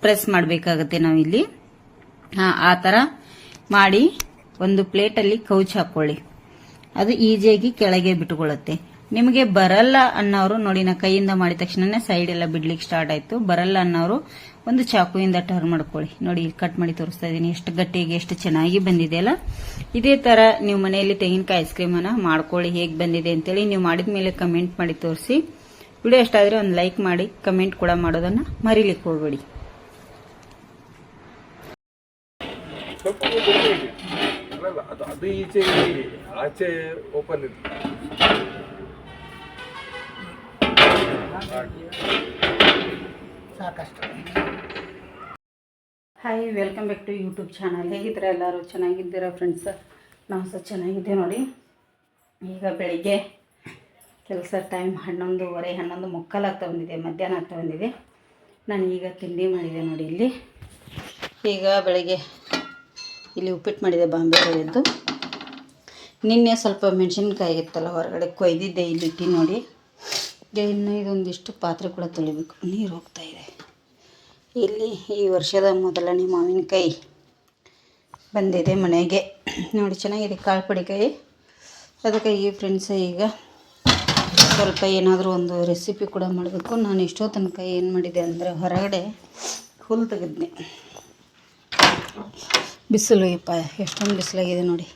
Press ಮಾಡಬೇಕಾಗತ್ತೆ ನಾವಿಲ್ಲಿ. ಆ ಥರ ಮಾಡಿ ಒಂದು ಪ್ಲೇಟಲ್ಲಿ ಕೌಚ್ ಹಾಕೊಳ್ಳಿ. ಅದು ಈಜಿಯಾಗಿ ಕೆಳಗೆ ಬಿಟ್ಕೊಳ್ಳುತ್ತೆ. ನಿಮಗೆ ಬರಲ್ಲ ಅನ್ನೋರು ನೋಡಿ, ನಾ ಕೈಯಿಂದ ಮಾಡಿದ ತಕ್ಷಣ ಸೈಡ್ ಎಲ್ಲ ಬಿಡ್ಲಿಕ್ಕೆ ಸ್ಟಾರ್ಟ್ ಆಯ್ತು. ಬರಲ್ಲ ಅನ್ನೋರು ಒಂದು ಚಾಕುವಿಂದ ಟರ್ನ್ ಮಾಡ್ಕೊಳ್ಳಿ. ನೋಡಿ ಕಟ್ ಮಾಡಿ ತೋರಿಸ್ತಾ ಇದೀನಿ ಎಷ್ಟು ಗಟ್ಟಿಗೆ ಎಷ್ಟು ಚೆನ್ನಾಗಿ ಬಂದಿದೆ ಅಲ್ಲ? ಇದೇ ತರ ನೀವು ಮನೆಯಲ್ಲಿ ತೆಂಗಿನಕಾಯಿ ಐಸ್ ಕ್ರೀಮ್ ಅನ್ನ ಮಾಡ್ಕೊಳ್ಳಿ. ಹೇಗೆ ಬಂದಿದೆ ಅಂತೇಳಿ ನೀವು ಮಾಡಿದ ಮೇಲೆ ಕಮೆಂಟ್ ಮಾಡಿ ತೋರಿಸಿ. ವಿಡಿಯೋ ಇಷ್ಟ ಆದ್ರೆ ಒಂದು ಲೈಕ್ ಮಾಡಿ ಕಮೆಂಟ್ ಕೂಡ ಮಾಡೋದನ್ನ ಮರಿಲಿಕ್ಕೆ ಹೋಗ್ಬೇಡಿ. ಅದು ಅದು ಈಚೆ ಆಚೆ ಓಪನ್ ಇದೆ hi welcome back to YouTube channel ಹೇಗಿದ್ದೀರಾ ಎಲ್ಲರೂ? ಚೆನ್ನಾಗಿದ್ದೀರಾ ಫ್ರೆಂಡ್ಸ್ ನಾವು ಸಹ ಚೆನ್ನಾಗಿದ್ದೆ ನೋಡಿ. ಈಗ ಬೆಳಿಗ್ಗೆ ಕೆಲಸ ಟೈಮ್ ಹನ್ನೊಂದುವರೆ ಹನ್ನೊಂದು ಮುಕ್ಕಾಲು ಆಗ್ತಾ ಬಂದಿದೆ, ಮಧ್ಯಾಹ್ನ ಆಗ್ತಾ ಬಂದಿದೆ. ನಾನು ಈಗ ತಿಂಡಿ ಮಾಡಿದೆ ನೋಡಿ ಇಲ್ಲಿ. ಈಗ ಬೆಳಿಗ್ಗೆ ಇಲ್ಲಿ ಉಪ್ಪಿಟ್ಟು ಮಾಡಿದೆ ಬಾಂಬೆ ರವೆದ್ದು ನಿನ್ನೆ ಸ್ವಲ್ಪ ಮೆಣಸಿನ್ಕಾಯಿ ಇತ್ತಲ್ಲ, ಹೊರಗಡೆ ಕೊಯ್ದಿದ್ದೆ, ಇಲ್ಲಿ ಇಟ್ಟು ನೋಡಿ. ಇನ್ನು ಇದೊಂದಿಷ್ಟು ಪಾತ್ರೆ ಕೂಡ ತೊಳಿಬೇಕು. ನೀರು ಹೋಗ್ತಾ ಇದೆ. ಇಲ್ಲಿ ಈ ವರ್ಷದ ಮೊದಲನೇ ಮಾವಿನಕಾಯಿ ಬಂದಿದೆ ಮನೆಗೆ. ನೋಡಿ, ಚೆನ್ನಾಗಿದೆ ಕಾಳು ಪಡಿಕಾಯಿ. ಅದಕ್ಕಾಗಿ ಫ್ರೆಂಡ್ಸ್ ಈಗ ಸ್ವಲ್ಪ ಏನಾದರೂ ಒಂದು ರೆಸಿಪಿ ಕೂಡ ಮಾಡಬೇಕು. ನಾನು ಎಷ್ಟೋ ತನಕ ಏನು ಮಾಡಿದೆ ಅಂದರೆ ಹೊರಗಡೆ ಹುಲ್ಲು ತೆಗೆದ್ನೆ. ಬಿಸಿಲು ಯಪ್ಪ ಎಷ್ಟೊಂದು ಬಿಸಿಲಾಗಿದೆ ನೋಡಿ.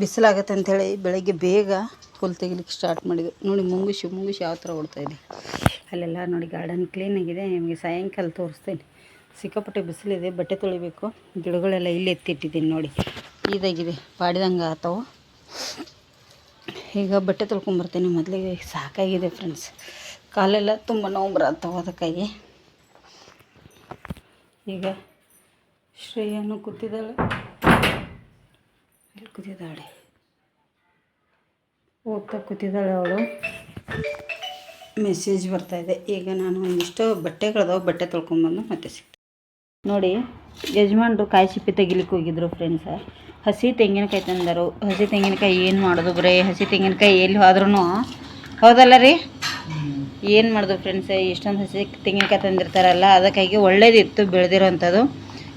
ಬಿಸಿಲಾಗತ್ತೆ ಅಂಥೇಳಿ ಬೆಳಗ್ಗೆ ಬೇಗ ಹುಲ್ ತೆಗಿಲಿಕ್ಕೆ ಸ್ಟಾರ್ಟ್ ಮಾಡಿದ್ವಿ ನೋಡಿ ಮುಂಗುಸಿ ಮುಂಗುಶು ಯಾವ ಥರ ಓಡ್ತಾ ಇದೆ. ಅಲ್ಲೆಲ್ಲ ನೋಡಿ ಗಾರ್ಡನ್ ಕ್ಲೀನಾಗಿದೆ ನಿಮಗೆ ಸಾಯಂಕಾಲ ತೋರಿಸ್ತೇನೆ. ಸಿಕ್ಕಾಪಟ್ಟೆ ಬಿಸಿಲಿದೆ, ಬಟ್ಟೆ ತೊಳಿಬೇಕು. ಗಿಡಗಳೆಲ್ಲ ಇಲ್ಲಿ ಎತ್ತಿಟ್ಟಿದ್ದೀನಿ ನೋಡಿ. ಇದಾಗಿದೆ, ಪಾಡಿದಂಗೆ ಆತವು. ಈಗ ಬಟ್ಟೆ ತೊಳ್ಕೊಂಬರ್ತೀನಿ ಮೊದಲಿಗೆ. ಸಾಕಾಗಿದೆ ಫ್ರೆಂಡ್ಸ್ ಕಾಲೆಲ್ಲ ತುಂಬ ನೋವು ಬರತ್ತವು ಅದಕ್ಕಾಗಿ. ಈಗ ಶ್ರೇಯನ್ನು ಕೂತಿದ್ದಾಳೆ. ಇಲ್ಲಿ ಕೂತಿದ್ದಾಳೆ. ಓದ್ತಾ ಕೂತಿದ್ದಾಳೆ ಅವಳು. ಮೆಸೇಜ್ ಬರ್ತಾಯಿದೆ ಈಗ ನಾನು ಒಂದಿಷ್ಟು ಬಟ್ಟೆಗಳದಾವೆ, ಬಟ್ಟೆ ತೊಳ್ಕೊಂಬಂದು ಮತ್ತೆ ಸಿಗ್ತೀನಿ. ನೋಡಿ, ಯಜಮಾನ್ರು ಕಾಯಿ ಸಿಪ್ಪೆ ತೆಗಿಲಿಕ್ಕೆ ಹೋಗಿದ್ರು ಫ್ರೆಂಡ್ಸ ಹಸಿ ತೆಂಗಿನಕಾಯಿ ತಂದರು. ಹಸಿ ತೆಂಗಿನಕಾಯಿ ಏನು ಮಾಡೋದು ಬರೀ? ಹಸಿ ತೆಂಗಿನಕಾಯಿ ಎಲ್ಲಿ ಹೋದ್ರೂ ಹೌದಲ್ಲ ರೀ? ಏನು ಮಾಡೋದು ಫ್ರೆಂಡ್ಸ್ ಇಷ್ಟೊಂದು ಹಸಿ ತೆಂಗಿನಕಾಯಿ ತಂದಿರ್ತಾರಲ್ಲ, ಅದಕ್ಕಾಗಿ ಒಳ್ಳೇದಿತ್ತು, ಬೆಳೆದಿರೋವಂಥದ್ದು.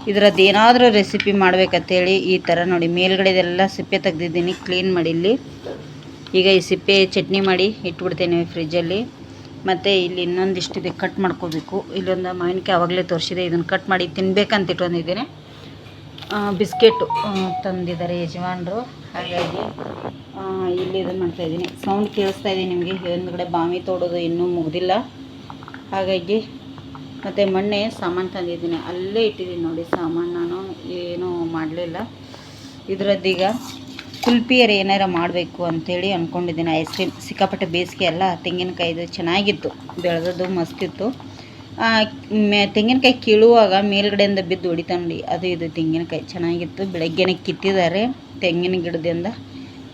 ಇದ್ರದ್ದು ಏನಾದರೂ ರೆಸಿಪಿ ಮಾಡ್ಬೇಕಂತೇಳಿ ಈ ಥರ ನೋಡಿ. ಮೇಲ್ಗಡೆದೆಲ್ಲ ಸಿಪ್ಪೆ ತೆಗ್ದಿದ್ದೀನಿ. ಕ್ಲೀನ್ ಮಾಡಿ ಇಲ್ಲಿ. ಈಗ ಈ ಸಿಪ್ಪೆ ಚಟ್ನಿ ಮಾಡಿ ಇಟ್ಬಿಡ್ತೇನೆ ಫ್ರಿಜ್ಜಲ್ಲಿ ಮತ್ತು ಇಲ್ಲಿ ಇನ್ನೊಂದಿಷ್ಟಿದೆ ಕಟ್ ಮಾಡ್ಕೋಬೇಕು. ಇಲ್ಲೊಂದು ಮಾವಿನಕಾಯಿ ಆವಾಗಲೇ ತೋರಿಸಿದೆ. ಇದನ್ನು ಕಟ್ ಮಾಡಿ ತಿನ್ಬೇಕಂತ ಇಟ್ಕೊಂಡಿದ್ದೇನೆ. ಬಿಸ್ಕೆಟು ತಂದಿದ್ದಾರೆ ಯಜಮಾನರು. ಹಾಗಾಗಿ ಇಲ್ಲಿ ಇದನ್ನು ಮಾಡ್ತಾಯಿದ್ದೀನಿ ಸೌಂಡ್ ಕೇಳಿಸ್ತಾ ಇದೆ ನಿಮಗೆ. ಹಿಂದ್ಗಡೆ ಬಾವಿ ತೋಡೋದು ಇನ್ನೂ ಮುಗಿದಿಲ್ಲ. ಹಾಗಾಗಿ ಮತ್ತು ಮೊನ್ನೆ ಸಾಮಾನು ತಂದಿದ್ದೀನಿ. ಅಲ್ಲೇ ಇಟ್ಟಿದ್ದೀನಿ ನೋಡಿ, ಸಾಮಾನು ನಾನು ಏನೂ ಮಾಡಲಿಲ್ಲ. ಇದರದ್ದೀಗ ಕುಲ್ಪಿಯರ್ ಏನಾರ ಮಾಡಬೇಕು ಅಂಥೇಳಿ ಅಂದ್ಕೊಂಡಿದ್ದೀನಿ ಐಸ್ ಕ್ರೀಮ್ ಸಿಕ್ಕಾಪಟ್ಟೆ ಬೇಸಿಗೆ ಎಲ್ಲ ತೆಂಗಿನಕಾಯಿದು ಚೆನ್ನಾಗಿತ್ತು, ಬೆಳೆದದ್ದು ಮಸ್ತಿತ್ತು ಮೆ- ತೆಂಗಿನಕಾಯಿ ಕೀಳುವಾಗ ಮೇಲ್ಗಡೆಯಿಂದ ಬಿದ್ದು ಹೊಡಿತಾ ನೋಡಿ, ಅದು ಇದು ತೆಂಗಿನಕಾಯಿ ಚೆನ್ನಾಗಿತ್ತು. ಬೆಳಗ್ಗೆನೆ ಕಿತ್ತಿದ್ದಾರೆ, ತೆಂಗಿನ ಗಿಡದಿಂದ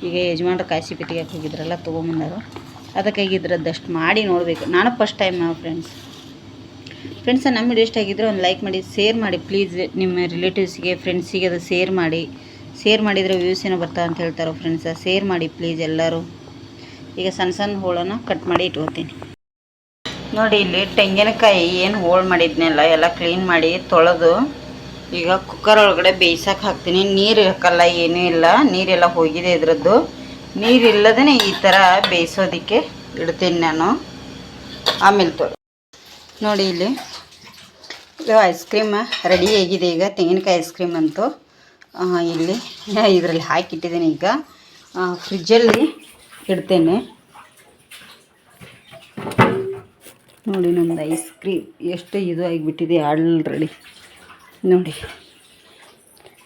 ಈಗ ಯಜಮಾನ್ರು ಕಾಯಿ ಪಿಟ್ಟಿಗೆ ಹೋಗಿದ್ರಲ್ಲ, ತೊಗೊಂಬಂದರು. ಅದಕ್ಕಾಗಿ ಇದ್ರದ್ದಷ್ಟು ಮಾಡಿ ನೋಡಬೇಕು. ನಾನು ಫಸ್ಟ್ ಟೈಮ್ ಫ್ರೆಂಡ್ಸ್ ಫ್ರೆಂಡ್ಸ್ ನಮ್ಮ ವಿಡಿಯೋ ಇಷ್ಟ ಆಗಿದ್ದರೆ ಒಂದು ಲೈಕ್ ಮಾಡಿ ಶೇರ್ ಮಾಡಿ. ಪ್ಲೀಸ್ ನಿಮ್ಮ ರಿಲೇಟಿವ್ಸ್ಗೆ ಫ್ರೆಂಡ್ಸಿಗೆ ಅದು ಶೇರ್ ಮಾಡಿ. ಶೇರ್ ಮಾಡಿದರೆ ವ್ಯೂಸ್ ಏನೋ ಬರ್ತಾವೆ ಅಂತ ಹೇಳ್ತಾರೆ ಫ್ರೆಂಡ್ಸ ಶೇರ್ ಮಾಡಿ ಪ್ಲೀಸ್ ಎಲ್ಲರೂ. ಈಗ ಸಣ್ಣ ಸಣ್ಣ ಹೋಳನ್ನು ಕಟ್ ಮಾಡಿ ಇಟ್ಕೋತೀನಿ. ನೋಡಿ, ಇಲ್ಲಿ ತೆಂಗಿನಕಾಯಿ ಏನು ಹೋಳು ಮಾಡಿದ್ನಲ್ಲ ಎಲ್ಲ ಕ್ಲೀನ್ ಮಾಡಿ ತೊಳೆದು, ಈಗ ಕುಕ್ಕರ್ ಒಳಗಡೆ ಬೇಯಿಸೋಕೆ ಹಾಕ್ತೀನಿ. ನೀರು ಹಾಕಲ್ಲ ಏನೂ ಇಲ್ಲ. ನೀರೆಲ್ಲ ಹೋಗಿದೆ ಇದರದ್ದು. ನೀರಿಲ್ಲದೇ ಈ ಥರ ಬೇಯಿಸೋದಕ್ಕೆ ಇಡ್ತೀನಿ ನಾನು. ಆಮೇಲೆ ತೊಳೆ ನೋಡಿ ಇಲ್ಲಿ. ಇದು ಐಸ್ ಕ್ರೀಮ್ ರೆಡಿ ಆಗಿದೆ ಈಗ. ತೆಂಗಿನಕಾಯಿ ಐಸ್ ಕ್ರೀಮ್ ಅಂತೂ. ಇಲ್ಲಿ ಇದರಲ್ಲಿ ಹಾಕಿಟ್ಟಿದ್ದೀನಿ ಈಗ. ಫ್ರಿಜ್ಜಲ್ಲಿ ಇಡ್ತೇನೆ. ನೋಡಿ ನಮ್ಮದು ಐಸ್ ಕ್ರೀಮ್ ಎಷ್ಟು ಇದು ಆಗಿಬಿಟ್ಟಿದೆ ಆಲ್ರೆಡಿ ನೋಡಿ.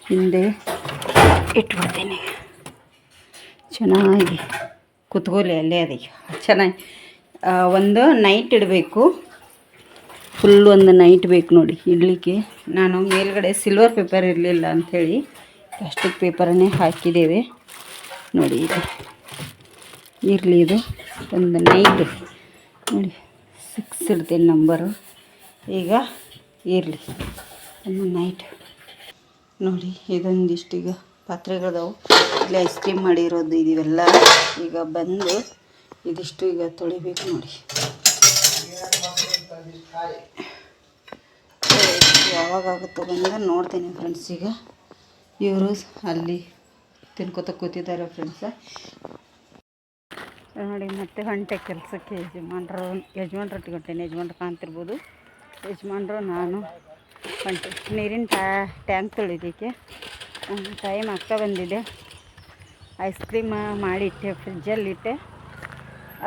ಹಿಂದೆ ಇಟ್ಬಿಡ್ತೀನಿ. ಚೆನ್ನಾಗಿ ಕುತ್ಕೋಲಿ ಅಲ್ಲೇ ಅದಕ್ಕೆ ಚೆನ್ನಾಗಿ ಒಂದು ನೈಟ್ ಇಡಬೇಕು. ಫುಲ್ ಒಂದು ನೈಟ್ ಬೇಕು ನೋಡಿ, ಇಡಲಿಕ್ಕೆ. ನಾನು ಮೇಲ್ಗಡೆ ಸಿಲ್ವರ್ ಪೇಪರ್ ಇರಲಿಲ್ಲ ಅಂಥೇಳಿ ಪ್ಲಾಸ್ಟಿಕ್ ಪೇಪರನ್ನೇ ಹಾಕಿದ್ದೇವೆ. ನೋಡಿ ಇದು. ಇರಲಿ ಇದು. ಒಂದು ನೈಟ್ ನೋಡಿ ಸಿಕ್ಸ್ ಇಡ್ತೀನಿ ನಂಬರು ಈಗ ಇರಲಿ. ಒಂದು ನೈಟ್ ನೋಡಿ ಇದೊಂದಿಷ್ಟು ಈಗ ಪಾತ್ರೆಗಳದಾವು. ಇಲ್ಲಿ ಐಸ್ ಕ್ರೀಮ್ ಮಾಡಿರೋದು ಇದಿವೆಲ್ಲ. ಈಗ ಬಂದು ಇದಿಷ್ಟು ಈಗ ತೊಳಿಬೇಕು ನೋಡಿ. ಯಾವ ಬಂದು ನೋಡ್ತೀನಿ ಫ್ರೆಂಡ್ಸ್ ಈಗ. ಇವರು ಅಲ್ಲಿ ತಿನ್ಕೋತ ಕೂತಿದ್ದಾರೆ ಫ್ರೆಂಡ್ಸ ನೋಡಿ, ಮತ್ತೆ ಹೊಂಟೆ ಕೆಲಸಕ್ಕೆ ಯಜಮಾನ್ರು ಯಜಮಾನ್ರು ಹೊಂಟೇನೆ ಯಜಮಾನ್ರು ಕಾಣ್ತಿರ್ಬೋದು. ಯಜಮಾನ್ರು, ನಾನು ಹೊಂಟೆ. ನೀರಿನ ಟ್ಯಾಂಕ್ ತೊಳಿದಕ್ಕೆ ಟೈಮ್ ಆಗ್ತಾ ಬಂದಿದೆ. ಐಸ್ ಕ್ರೀಮ್ ಮಾಡಿಟ್ಟೆ ಫ್ರಿಜ್ಜಲ್ಲಿಟ್ಟೆ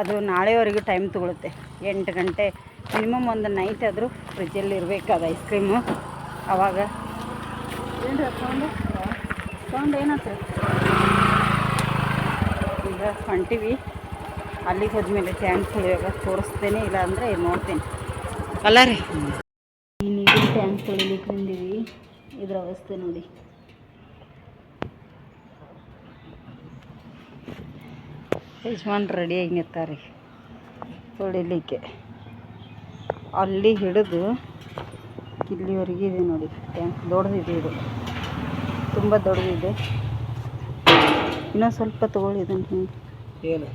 ಅದು ನಾಳೆವರೆಗೂ ಟೈಮ್ ತೊಗೊಳುತ್ತೆ. ಎಂಟು ಗಂಟೆ ಮಿನಿಮಮ್ ಒಂದು ನೈಟ್ ಆದರೂ ಫ್ರಿಜ್ಜಲ್ಲಿ ಇರಬೇಕು ಅದು ಐಸ್ ಕ್ರೀಮು ಅವಾಗ ಏನು ಸೌಂಡು ಸೌಂಡ್ ಏನಾಯ್ತು ಈಗ ಹೊಂಟಿವಿ. ಅಲ್ಲಿಗೆ ಹೋದ್ಮೇಲೆ ಟ್ಯಾಂಕ್ ಇವಾಗ ತೋರಿಸ್ತೇನೆ ಇಲ್ಲ ಅಂದರೆ ನೋಡ್ತೀನಿ. ಅಲ್ಲ ರೀ. ಈ ನೀರಿನ ಟ್ಯಾಂಕ್ ತೊಳಿಲಿಕ್ಕೆ ಬಂದೀವಿ. ಇದ್ರ ಅವಸ್ಥೆ ನೋಡಿ. ಯಜಮಾನ್ ರೆಡಿಯಾಗಿ ನಿಂತಾರೆ. ತೊಳಿಲಿಕ್ಕೆ. ಅಲ್ಲಿ ಹಿಡಿದು ಇಲ್ಲಿವರೆಗೆ ಇದೆ ನೋಡಿ. ಟ್ಯಾಂಕ್ ದೊಡ್ಡದಿದೆ ಇದು. ತುಂಬ ದೊಡ್ಡದಿದೆ. ಇನ್ನೂ ಸ್ವಲ್ಪ ತೊಗೊಳ್ಳಿ ಇದನ್ನು ಏನು?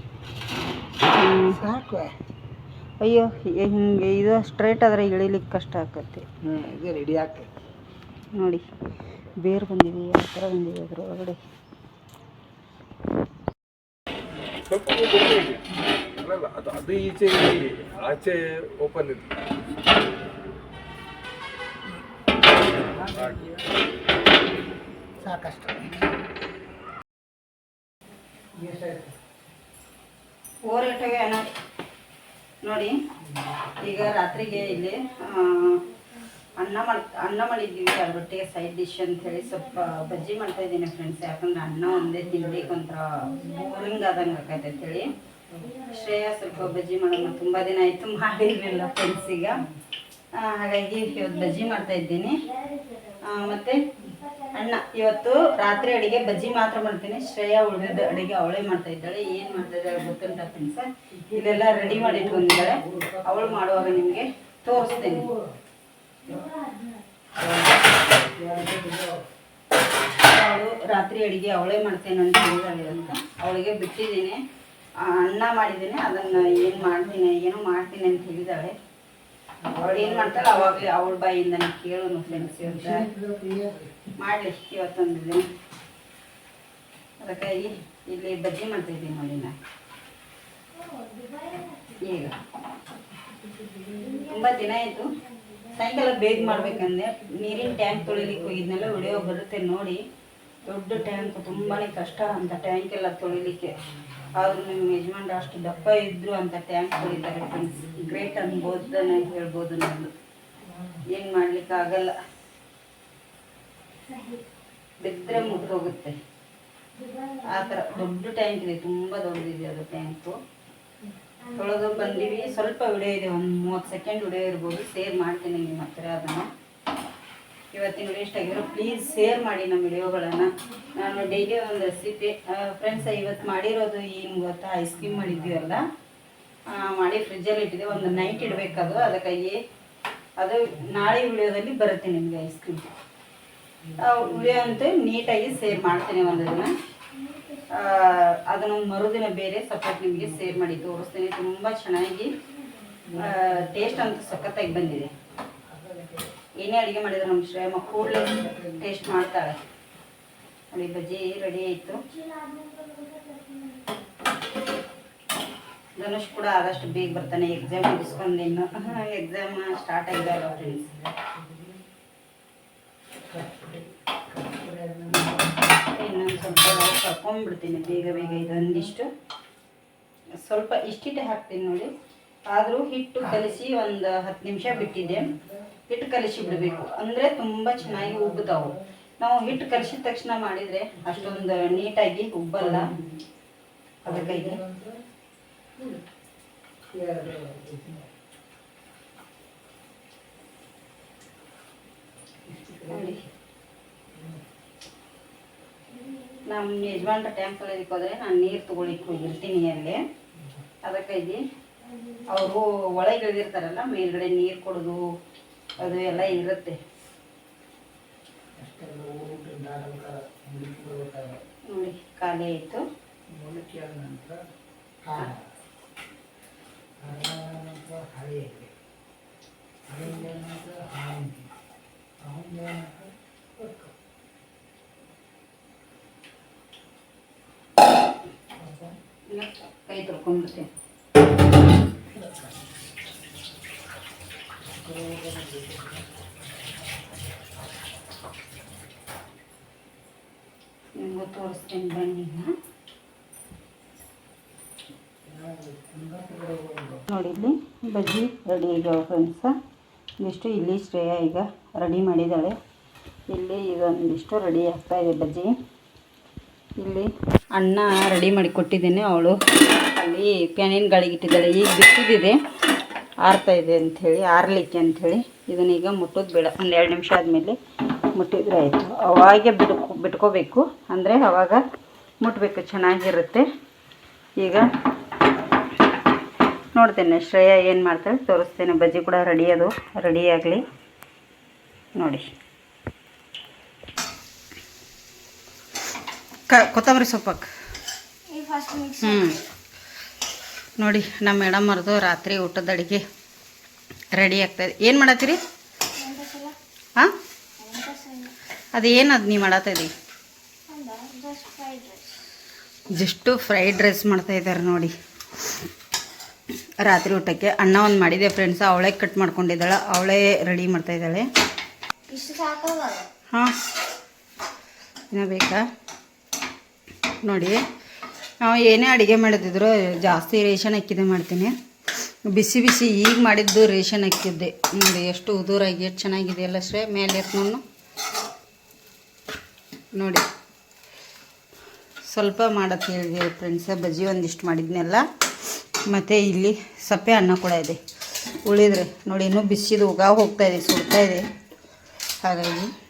ಸಾಕು. ಅಯ್ಯೋ ಹಿಂಗೆ ಇದು ಸ್ಟ್ರೈಟ್ ಆದರೆ ಇಳಿಲಿಕ್ಕೆ ಕಷ್ಟ ಆಕತಿ ಹ್ಞೂ ರೆಡಿ ಆಗ್ತೈತೆ ನೋಡಿ ಬೇರು ಬಂದಿದೆ ಯಾವ ಥರ ಬಂದಿದೆ ಅದ್ರ ಒಳಗಡೆ. ಅಲ್ಲಲ್ಲ ಅದು ಅದು ಈಚೆ ಆಚೆ ಓಪನ್ ಇದೆ. ಸಾಕಷ್ಟು. ಓರೇಟಗೆ ನೋಡಿ ಈಗ ರಾತ್ರಿಗೆ ಇಲ್ಲಿ ಅನ್ನ ಮಾಡಿ ಅನ್ನ ಮಾಡಿದ್ದೀವಿ ಅದ್ರ ರೊಟ್ಟಿಗೆ ಸೈಡ್ ಡಿಶ್ ಅಂತ ಹೇಳಿ ಸ್ವಲ್ಪ ಬಜ್ಜಿ ಮಾಡ್ತಾ ಇದ್ದೀನಿ ಫ್ರೆಂಡ್ಸ್ ಯಾಕಂದ್ರೆ ಅನ್ನ ಒಂದೇ ತಿಂಡಿ ಒಂಥರ ಬೋರಿಂಗ್ ಆದಂಗೆ ಆಕೈತೆ ಅಂತೇಳಿ ಶ್ರೇಯ ಸ್ವಲ್ಪ ಬಜ್ಜಿ ಮಾಡೋಣ. ತುಂಬ ದಿನ ಆಯಿತು ಮಾಡಿರಲಿಲ್ಲ ಫ್ರೆಂಡ್ಸಿಗೆ ಹಾಗಾಗಿ ಇವತ್ತು ಬಜ್ಜಿ ಮಾಡ್ತಾ ಇದ್ದೀನಿ. ಮತ್ತು ಅಣ್ಣ, ಇವತ್ತು ರಾತ್ರಿ ಅಡುಗೆ ಬಜ್ಜಿ ಮಾತ್ರ ಮಾಡ್ತೀನಿ. ಶ್ರೇಯಾ ಉಳಿದ ಅಡುಗೆ ಅವಳೇ ಮಾಡ್ತಾ ಇದ್ದಾಳೆ. ಏನು ಮಾಡ್ತಾ ಇದ್ದಾಳೆ ಗೊತ್ತುಂಟ ಫ್ರೆಂಡ್ಸ್ ಇಲ್ಲೆಲ್ಲ ರೆಡಿ ಮಾಡಿ ಇಟ್ಕೊಂಡಿದ್ದಾಳೆ ಅವಳು ಮಾಡುವಾಗ ನಿಮಗೆ ತೋರಿಸ್ತೇನೆ. ಅವಳು ರಾತ್ರಿ ಅಡುಗೆ ಅವಳೇ ಮಾಡ್ತೇನೆ ಅಂತ ಹೇಳಿದಾಳೆ ಅಂತ. ಅವಳಿಗೆ ಬಿಟ್ಟಿದ್ದೀನಿ. ಅನ್ನ ಮಾಡಿದ್ದೀನಿ, ಅದನ್ನ ಏನು ಮಾಡ್ತೀನಿ, ಏನೋ ಮಾಡ್ತೀನಿ ಅಂತ ಹೇಳಿದಾಳೆ. ಅವಳು ಏನು ಮಾಡ್ತಾಳೆ, ಅವಾಗಲೇ ಅವಳ ಬಾಯಿಂದ ಕೇಳೋನು ಫ್ರೆಂಡ್ಸ್ ಅಂತ ಮಾಡಲಿ, ಇವತ್ತೊಂದು ಅದಕ್ಕಾಗಿ ಇಲ್ಲಿ ಬಜ್ಜಿ ಮಾಡ್ತಾ ಇದ್ದೀನಿ ನೋಡಿ ನಾನು. ಈಗ. ತುಂಬ ದಿನ ಆಯಿತು. ಸಾಯಂಕಾಲ ಬೇಗ ಮಾಡ್ಬೇಕಂದ್ರೆ ನೀರಿನ ಟ್ಯಾಂಕ್ ತೊಳಿಲಿಕ್ಕೆ ಹೋಗಿದ್ನೆಲ್ಲ ವಿಡಿಯೋ ಬರುತ್ತೆ ನೋಡಿ. ದೊಡ್ಡ ಟ್ಯಾಂಕ್ ತುಂಬಾ ಕಷ್ಟ ಅಂತ. ಟ್ಯಾಂಕ್ ಎಲ್ಲ ತೊಳಿಲಿಕ್ಕೆ. ಆದರೂ ನಿಮ್ಮ ಯಜಮಾನ್ರು ಅಷ್ಟು ದಪ್ಪ ಇದ್ರು ಅಂತ ಟ್ಯಾಂಕ್ ತೊಳಿತಾರೆ ಫ್ರೆಂಡ್ಸ್ ಗ್ರೇಟ್ ಅನ್ಬೋದು ಹೇಳ್ಬೋದು ನಾನು. ಏನು ಮಾಡ್ಲಿಕ್ಕೆ ಆಗಲ್ಲ. ಬಿದ್ದರೆ ಮುಟ್ಟೋಗುತ್ತೆ ಆ ಥರ ದೊಡ್ಡ ಟ್ಯಾಂಕ್ ಇದೆ, ತುಂಬ ದೊಡ್ಡದಿದೆ ಅದು ಟ್ಯಾಂಕು ತೊಳೆದು ಬಂದೀವಿ. ಸ್ವಲ್ಪ ವಿಡಿಯೋ ಇದೆ, ಒಂದು ಮೂವತ್ತು ಸೆಕೆಂಡ್ ವಿಡಿಯೋ ಇರ್ಬೋದು. ಸೇರ್ ಮಾಡ್ತೀನಿ ನಿಮ್ಮ ಹತ್ರ ಅದನ್ನು. ಇವತ್ತಿನ ಇಷ್ಟ ಆಗಿರೋ ಪ್ಲೀಸ್ ಶೇರ್ ಮಾಡಿ ನಮ್ಮ ವಿಡಿಯೋಗಳನ್ನು ನಾನು ಡೈಲಿ ಒಂದು ರೆಸಿಪಿ ಫ್ರೆಂಡ್ಸ್ ಇವತ್ತು ಮಾಡಿರೋದು ಏನು ಗೊತ್ತಾ ಐಸ್ ಕ್ರೀಮ್ ಮಾಡಿದ್ದೀವಲ್ಲ ಮಾಡಿ ಫ್ರಿಜ್ಜಲ್ಲಿ ಇಟ್ಟಿದೆ ಒಂದು ನೈಟ್ ಇಡಬೇಕದು. ಅದಕ್ಕಾಗಿ ಅದು ನಾಳೆ ವಿಡಿಯೋದಲ್ಲಿ ಬರುತ್ತೆ ನಿಮಗೆ ಐಸ್ ಕ್ರೀಮ್ ವಿಡಿಯೋ ಅಂತೂ ನೀಟಾಗಿ ಸೇರ್ ಮಾಡ್ತೀನಿ ಒಂದು ದಿನ ಆ, ಅದನ್ನು ಮರುದಿನ ಬೇರೆ ಸಪ್ರೇಟ್ ನಿಮಗೆ ಸೇರ್ ಮಾಡಿ ತೋರಿಸ್ತೀನಿ. ತುಂಬ ಚೆನ್ನಾಗಿ ಟೇಸ್ಟ್ ಅಂತೂ ಸಖತ್ತಾಗಿ ಬಂದಿದೆ. ಏನೇ ಅಡುಗೆ ಮಾಡಿದ್ರು ನಮ್ಮ ಶ್ರೇಯಮ್ಮ ಕೂಡಲೇ ಟೇಸ್ಟ್ ಮಾಡ್ತಾಳೆ. ನೋಡಿ, ಬಜ್ಜಿ ರೆಡಿ ಆಯಿತು. ಧನುಷ್ ಕೂಡ ಆದಷ್ಟು ಬೇಗ ಬರ್ತಾನೆ. ಎಕ್ಸಾಮ್ ಮುಗಿಸ್ಕೊಂಡು ಇನ್ನು ಎಕ್ಸಾಮ್ ಸ್ಟಾರ್ಟ್ ಆಗಿದೆ ಫ್ರೆಂಡ್ಸ್ ಇನ್ನೊಂದು ಸ್ವಲ್ಪ ಕರ್ಕೊಂಡ್ಬಿಡ್ತೀನಿ ಬೇಗ ಬೇಗ ಇದೊಂದಿಷ್ಟು ಸ್ವಲ್ಪ ಇಷ್ಟಿಟ್ಟೆ ಹಾಕ್ತೀನಿ ನೋಡಿ. ಆದರೂ ಹಿಟ್ಟು ಕಲಿಸಿ ಒಂದು ಹತ್ತು ನಿಮಿಷ ಬಿಟ್ಟಿದ್ದೆ. ಹಿಟ್ಟು ಕಲಸಿ ಬಿಡಬೇಕು. ಅಂದ್ರೆ ತುಂಬಾ ಚೆನ್ನಾಗಿ ಉಬ್ಬುತ್ತಾವು ನಾವು ಹಿಟ್ಟು ಕಲಸಿದ ತಕ್ಷಣ ಮಾಡಿದ್ರೆ ಅಷ್ಟೊಂದು ನೀಟಾಗಿ ಉಬ್ಬಲ್ಲ. ಅದಕ್ಕಾಗಿ. ನೋಡಿ. ನಮ್ಮ ಯಜಮಾನ್ರ ಟ್ಯಾಂಕ್ ತೊಳೆದಕ್ಕೆ ಹೋದರೆ ನಾನು ನೀರು ತೊಗೊಳಿಕ್ಕೆ ಹೋಗಿರ್ತೀನಿ ಅಲ್ಲಿ. ಅದಕ್ಕಾಗಿ ಅವರು ಒಳಗೆ ಇಳಿದಿರ್ತಾರಲ್ಲ ಮೇಲ್ಗಡೆ ನೀರು ಕೊಡೋದು. ಅದು ಎಲ್ಲ ಇರುತ್ತೆ. ನೋಡಿ ಖಾಲಿ ಆಯಿತು. ಕೈ ಆದ ನಂತರ ಖಾರ ಖಾರ ಆದ ನಂತರ ಹಳೆ ಎಲೆ ಹಳೆ ಎಲೆ ನಂತರ ಹಾವಿನ ಅವು ಕೈ ತೊಳ್ಕೊಂಡ್ಬಿಡ್ತೀನಿ ನಿಮ್ಗೂ ತೋರಿಸ್ತೀನಿ ನೋಡಿ ಬಜ್ಜಿ ರೆಡಿ ಆಗ್ಯಾವ ಫ್ರೆಂಡ್ಸ ಇದಿಷ್ಟು ಇಲ್ಲಿ ಶ್ರೇಯ ಈಗ ರೆಡಿ ಮಾಡಿದ್ದಾಳೆ. ಇಲ್ಲಿ ಈಗ ಒಂದಿಷ್ಟು ರೆಡಿ ಆಗ್ತಾ ಇದೆ ಬಜ್ಜಿ. ಇಲ್ಲಿ ಅನ್ನ ರೆಡಿ ಮಾಡಿ ಕೊಟ್ಟಿದ್ದೇನೆ ಅವಳು. ಅಲ್ಲಿ ಪ್ಯಾನಿನ ಗಾಳಿಗಿಟ್ಟಿದ್ದಾಳೆ ಈಗ ಬಿಸಿದಿದೆ ಆರ್ತಾ ಇದೆ ಅಂಥೇಳಿ ಆರಲಿಕ್ಕೆ ಅಂಥೇಳಿ ಇದನ್ನೀಗ ಮುಟ್ಟೋದು ಬೇಡ ಒಂದು ಎರಡು ನಿಮಿಷ ಆದಮೇಲೆ ಮುಟ್ಟಿದ್ರೆ ಆಯಿತು. ಅವಾಗೆ ಬಿಡ್ಕೊ ಬಿಟ್ಕೋಬೇಕು ಅಂದರೆ ಅವಾಗ ಮುಟ್ಟಬೇಕು ಚೆನ್ನಾಗಿರುತ್ತೆ. ಈಗ ನೋಡ್ತೇನೆ ಶ್ರೇಯಾ ಏನು ಮಾಡ್ತಾಳೆ ತೋರಿಸ್ತೇನೆ. ಬಜ್ಜಿ ಕೂಡ ರೆಡಿ ಅದು ರೆಡಿ ಆಗಲಿ. ನೋಡಿ. ಕ ಕೊತ್ತಂಬರಿ ಸೊಪ್ಪಕ್ಕೆ ಹ್ಞೂ ನೋಡಿ ನಮ್ಮ ಮೇಡಮ್ ಅವ್ರದ್ದು ರಾತ್ರಿ ಊಟದ ಅಡುಗೆ ರೆಡಿ ಆಗ್ತದೆ ಏನು ಮಾಡತ್ತೀರಿ? ಹಾಂ ಅದು ಏನದು ನೀವು ಮಾಡತ್ತೀರಿ ಜಸ್ಟು ಫ್ರೈಡ್ ರೈಸ್ ಮಾಡ್ತಾ ಇದ್ದಾರೆ ನೋಡಿ. ರಾತ್ರಿ ಊಟಕ್ಕೆ ಅನ್ನ ಒಂದು ಮಾಡಿದೆ ಫ್ರೆಂಡ್ಸ್. ಅವಳೇ ಕಟ್ ಮಾಡ್ಕೊಂಡಿದ್ದಾಳೆ. ಅವಳೇ ರೆಡಿ ಮಾಡ್ತಾ ಇದ್ದಾಳೆ. ಹಾಂ. ಏನೋ ಬೇಕಾ? ನೋಡಿ. ನಾವು ಏನೇ ಅಡುಗೆ ಮಾಡಿದ್ರು ಜಾಸ್ತಿ ರೇಷನ್ ಅಕ್ಕಿದೆ ಮಾಡ್ತೀನಿ. ಬಿಸಿ ಬಿಸಿ ಈಗ ಮಾಡಿದ್ದು ರೇಷನ್ ಅಕ್ಕಿದ್ದೆ. ನೋಡಿ, ಎಷ್ಟು ಉದುರಾಗಿ, ಎಷ್ಟು ಚೆನ್ನಾಗಿದೆಯಲ್ಲ ಅಷ್ಟೇ. ಮೇಲೆ ಎತ್ಕೊಂಡು ನೋಡಿ. ಸ್ವಲ್ಪ ಮಾಡತ್ತೆ ಹೇಳಿದೆ ಫ್ರೆಂಡ್ಸ ಬಜ್ಜಿ ಒಂದಿಷ್ಟು ಮಾಡಿದ್ನೆಲ್ಲ. ಮತ್ತು ಇಲ್ಲಿ ಸಪ್ಪೆ ಅನ್ನ ಕೂಡ ಇದೆ. ಉಳಿದ್ರೆ ನೋಡಿ, ಇನ್ನೂ ಬಿಸಿದು ಹೋಗ್ತಾ ಇದೆ, ಸುಡ್ತಾ ಇದೆ. ಹಾಗಾಗಿ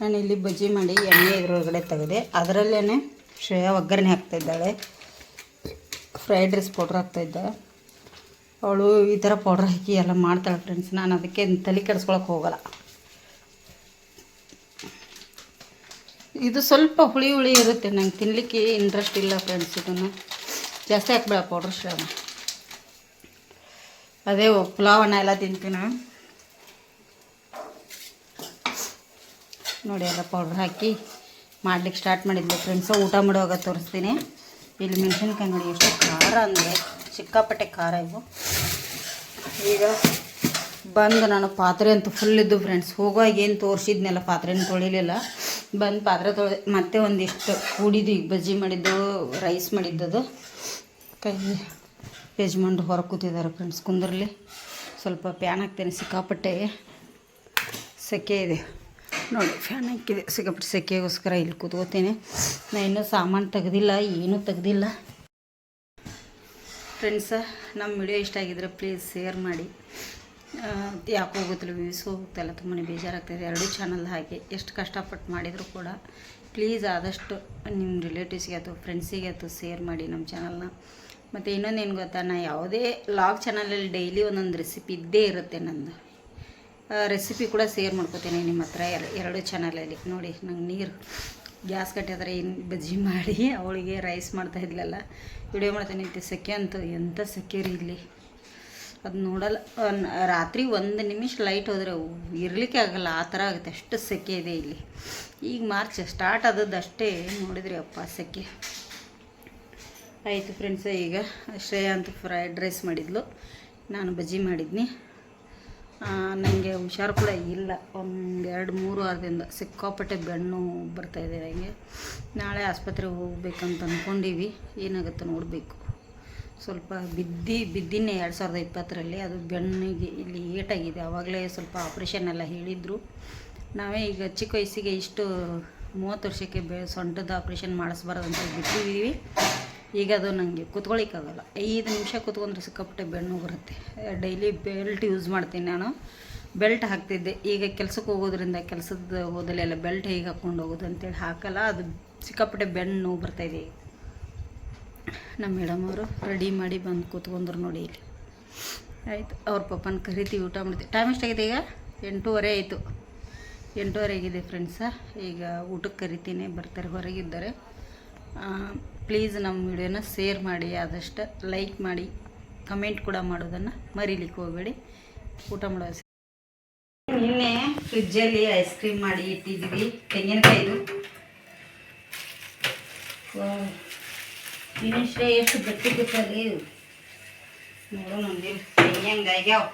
ನಾನು ಇಲ್ಲಿ ಬಜ್ಜಿ ಮಾಡಿ ಎಣ್ಣೆ ಇದ್ರೊಳಗಡೆ ತೆಗೆದೆ. ಅದರಲ್ಲೇ ಶ್ರೇಯಾ ಒಗ್ಗರಣೆ ಹಾಕ್ತಾಯಿದ್ದಾಳೆ ಫ್ರೈಡ್ ರೈಸ್ ಪೌಡ್ರ್ ಹಾಕ್ತಾಯಿದ್ದೆ ಅವಳು ಈ ಥರ ಪೌಡ್ರ್ ಹಾಕಿ ಎಲ್ಲ ಮಾಡ್ತಾಳೆ ಫ್ರೆಂಡ್ಸ್ ನಾನು ಅದಕ್ಕೆ ತಲೆ ಕೆಡಿಸ್ಕೊಳಕ್ಕೆ ಹೋಗಲ್ಲ. ಇದು ಸ್ವಲ್ಪ ಹುಳಿ ಹುಳಿ ಇರುತ್ತೆ. ನಂಗೆ ತಿನ್ನಲಿಕ್ಕೆ ಇಂಟ್ರೆಸ್ಟ್ ಇಲ್ಲ ಫ್ರೆಂಡ್ಸ್ ಇದನ್ನು. ಜಾಸ್ತಿ ಹಾಕ್ಬೇಡ ಪೌಡ್ರ್ ಶ್ರೇಯಾ. ಅದೇ ಪುಲಾವ್ ಅನ್ನ ಎಲ್ಲ ತಿಂತೀನಿ. ನೋಡಿ ಎಲ್ಲ ಪೌಡ್ರ್ ಹಾಕಿ ಮಾಡ್ಲಿಕ್ಕೆ ಸ್ಟಾರ್ಟ್ ಮಾಡಿದ್ದೆ ಫ್ರೆಂಡ್ಸು ಊಟ ಮಾಡುವಾಗ ತೋರಿಸ್ತೀನಿ. ಇಲ್ಲಿ ಮೆಣಸಿನ್ಕಾಯಿ ನೋಡಿ ಎಷ್ಟು ಖಾರ ಅಂದರೆ, ಸಿಕ್ಕಾಪಟ್ಟೆ ಖಾರ ಇವು. ಈಗ ಬಂದು ನಾನು ಪಾತ್ರೆ ಅಂತೂ ಫುಲ್ ಇದ್ದು ಫ್ರೆಂಡ್ಸ್ ಹೋಗುವಾಗ ಏನು ತೋರಿಸಿದ್ನೆಲ್ಲ, ಪಾತ್ರೆನ ತೊಳಿಲಿಲ್ಲ. ಬಂದು ಪಾತ್ರೆ ತೊಳೆ ಮತ್ತೆ ಒಂದಿಷ್ಟು ಕೂಡಿದ್ದು, ಈಗ ಬಜ್ಜಿ ಮಾಡಿದ್ದು ರೈಸ್ ಮಾಡಿದ್ದದು. ಕೈ ಯಜಮಾನ್ರು ಹೊರ ಕೂತಿದ್ದಾರೆ ಫ್ರೆಂಡ್ಸ್ ಕುಂದರ್ಲಿ. ಸ್ವಲ್ಪ ಪ್ಯಾನ್ ಹಾಕ್ತೇನೆ, ಸಿಕ್ಕಾಪಟ್ಟೆ ಸೆಕೆ ಇದೆ. ನೋಡಿ ಫ್ಯಾನ್ ಹಾಕಿದೆ ಸಿಕ್ಕಾಪಟ್ಟೆ ಸೆಕೆಗೋಸ್ಕರ ಇಲ್ಲಿ ಕೂತ್ಕೋತೇನೆ. ನಾನು ಇನ್ನೂ ಸಾಮಾನು ತೆಗ್ದಿಲ್ಲ, ಏನೂ ತೆಗ್ದಿಲ್ಲ. ಫ್ರೆಂಡ್ಸ ನಮ್ಮ ವಿಡಿಯೋ ಇಷ್ಟ ಆಗಿದ್ರೆ ಪ್ಲೀಸ್ ಶೇರ್ ಮಾಡಿ. ಯಾಕೆ ಯಾಕೋ ಗೊತ್ತಿಲ್ಲ ವ್ಯೂಸ್ ಹೋಗ್ತಾಯಿಲ್ಲ ತುಂಬಾ ಬೇಜಾರಾಗ್ತದೆ. ಎರಡೂ ಚಾನಲ್ ಹಾಗೆ ಎಷ್ಟು ಕಷ್ಟಪಟ್ಟು ಮಾಡಿದರೂ ಕೂಡ ಪ್ಲೀಸ್ ಆದಷ್ಟು ನಿಮ್ಮ ರಿಲೇಟಿವ್ಸ್ಗೆ ಅಥವಾ ಫ್ರೆಂಡ್ಸಿಗೆ ಅಥವಾ ಶೇರ್ ಮಾಡಿ ನಮ್ಮ ಚಾನಲ್ನ ಮತ್ತು ಏನು ಗೊತ್ತಾ, ನಾ ಯಾವುದೇ ಲಾಗ್ ಚಾನಲಲ್ಲಿ ಡೈಲಿ ಒಂದೊಂದು ರೆಸಿಪಿ ಇದ್ದೇ ಇರುತ್ತೆ ನಂದು. ರೆಸಿಪಿ ಕೂಡ ಸೇರ್ ಮಾಡ್ಕೋತೀನಿ ನಿಮ್ಮ ಹತ್ರ. ಎರ- ಎರಡು ಚಾನಲಲ್ಲಿ ನೋಡಿ, ನಂಗೆ ನೀರು ಗ್ಯಾಸ್ ಕಟ್ಟಿದ್ರೆ ಏನು ಬಜ್ಜಿ ಮಾಡಿ ಅವಳಿಗೆ ರೈಸ್ ಮಾಡ್ತಾ ಇದ್ಲಲ್ಲ. ವಿಡಿಯೋ ಮಾಡ್ತಾನೆ. ಇತ್ತು ಸೆಕೆ ಅಂತ ಎಂಥ ಸೆಕೆ ರೀ ಇಲ್ಲಿ. ಅದು ನೋಡಲ್ಲ ರಾತ್ರಿ ಒಂದು ನಿಮಿಷ ಲೈಟ್ ಹೋದರೆ ಇರಲಿಕ್ಕೆ ಆಗಲ್ಲ. ಆ ಥರ ಆಗುತ್ತೆ. ಅಷ್ಟು ಸೆಕೆ ಇದೆ ಇಲ್ಲಿ. ಈಗ ಮಾರ್ಚ್ ಸ್ಟಾರ್ಟ್ ಆದದ್ದು ಅಷ್ಟೇ ನೋಡಿದ್ರಿ ಅಪ್ಪ ಸೆಕೆ. ಆಯಿತು ಫ್ರೆಂಡ್ಸ್ ಈಗ ಶ್ರೇಯಾ ಅಂತ ಫ್ರೈಡ್ ರೈಸ್ ಮಾಡಿದ್ಲು. ನಾನು ಬಜ್ಜಿ ಮಾಡಿದ್ನಿ. ನನಗೆ ಹುಷಾರು ಕೂಡ ಇಲ್ಲ. ಒಂದು ಎರಡು, ಮೂರು ವಾರದಿಂದ ಸಿಕ್ಕಾಪಟ್ಟೆ ಬೆನ್ನು ಬರ್ತಾಯಿದೆ ನನಗೆ ನಾಳೆ ಆಸ್ಪತ್ರೆಗೆ ಹೋಗ್ಬೇಕಂತ ಅಂದ್ಕೊಂಡೀವಿ ಏನಾಗುತ್ತೆ ನೋಡಬೇಕು. ಸ್ವಲ್ಪ ಬಿದ್ದಿ ಬಿದ್ದಿನೇ ಎರಡು ಸಾವಿರದ ಇಪ್ಪತ್ತರಲ್ಲಿ ಅದು ಬೆನ್ನಿಗೆ ಇಲ್ಲಿ ಏಟಾಗಿದೆ. ಆವಾಗಲೇ ಸ್ವಲ್ಪ ಆಪ್ರೇಷನ್ ಎಲ್ಲ ಹೇಳಿದರು. ನಾವೇ ಈಗ ಚಿಕ್ಕ ವಯಸ್ಸಿಗೆ ಇಷ್ಟು ಮೂವತ್ತು ವರ್ಷಕ್ಕೆ ಬೆ ಸೊಂಟದ ಆಪ್ರೇಷನ್ ಮಾಡಿಸ್ಬಾರ್ದು ಅಂತ ಬಿಟ್ಟಿದ್ದೀವಿ. ಈಗ ಅದು ನನಗೆ ಕೂತ್ಕೊಳ್ಳಿಕ್ಕಾಗಲ್ಲ ಐದು ನಿಮಿಷ ಕೂತ್ಕೊಂಡ್ರೆ ಸಿಕ್ಕಾಪಟ್ಟೆ ಬೆನ್ನು ಬರುತ್ತೆ ಡೈಲಿ ಬೆಲ್ಟ್ ಯೂಸ್ ಮಾಡ್ತೀನಿ ನಾನು. ಬೆಲ್ಟ್ ಹಾಕ್ತಿದ್ದೆ. ಈಗ ಕೆಲ್ಸಕ್ಕೆ ಹೋಗೋದ್ರಿಂದ ಕೆಲಸದ ಹೋದಲೆಲ್ಲ ಬೆಲ್ಟ್ ಹೇಗೆ ಹಾಕ್ಕೊಂಡು ಹೋಗೋದು ಅಂತೇಳಿ ಹಾಕಲ್ಲ. ಅದು ಸಿಕ್ಕಾಪಟ್ಟೆ ನೋವು ಬರ್ತಾಯಿದೆ ಈಗ. ನಮ್ಮ ಮೇಡಮ್ ಅವರು ರೆಡಿ ಮಾಡಿ ಬಂದು ಕೂತ್ಕೊಂಡ್ರು ನೋಡಿ ಇಲ್ಲಿ. ಆಯಿತು, ಅವ್ರ ಪಪ್ಪನ ಕರಿತೀವಿ ಊಟ ಮಾಡ್ತೀವಿ ಟೈಮ್ ಎಷ್ಟಾಗಿದೆ ಈಗ? ಎಂಟೂವರೆ ಆಯಿತು. ಎಂಟೂವರೆ ಆಗಿದೆ ಫ್ರೆಂಡ್ಸ ಈಗ ಊಟಕ್ಕೆ ಕರಿತೀನಿ ಬರ್ತಾರೆ ಹೊರಗಿದ್ದಾರೆ. ಪ್ಲೀಸ್ ನಮ್ಮ ವಿಡಿಯೋನ ಶೇರ್ ಮಾಡಿ, ಆದಷ್ಟು ಲೈಕ್ ಮಾಡಿ ಕಮೆಂಟ್ ಕೂಡ ಮಾಡೋದನ್ನು ಮರೀಲಿಕ್ಕೆ ಹೋಗಬೇಡಿ. ಊಟ ಮಾಡೋ ನಿನ್ನೆ ಫ್ರಿಜ್ಜಲ್ಲಿ ಐಸ್ ಕ್ರೀಮ್ ಮಾಡಿ ಇಟ್ಟಿದ್ದೀವಿ. ತೆಂಗಿನಕಾಯಿದು. ಇನ್ನಿಷ್ಟೇ ಎಷ್ಟು ಗಟ್ಟಿ ಗೊತ್ತಲ್ಲಿ ನೋಡೋಣ ಹೆಂಗಾಗ್ಯಾವ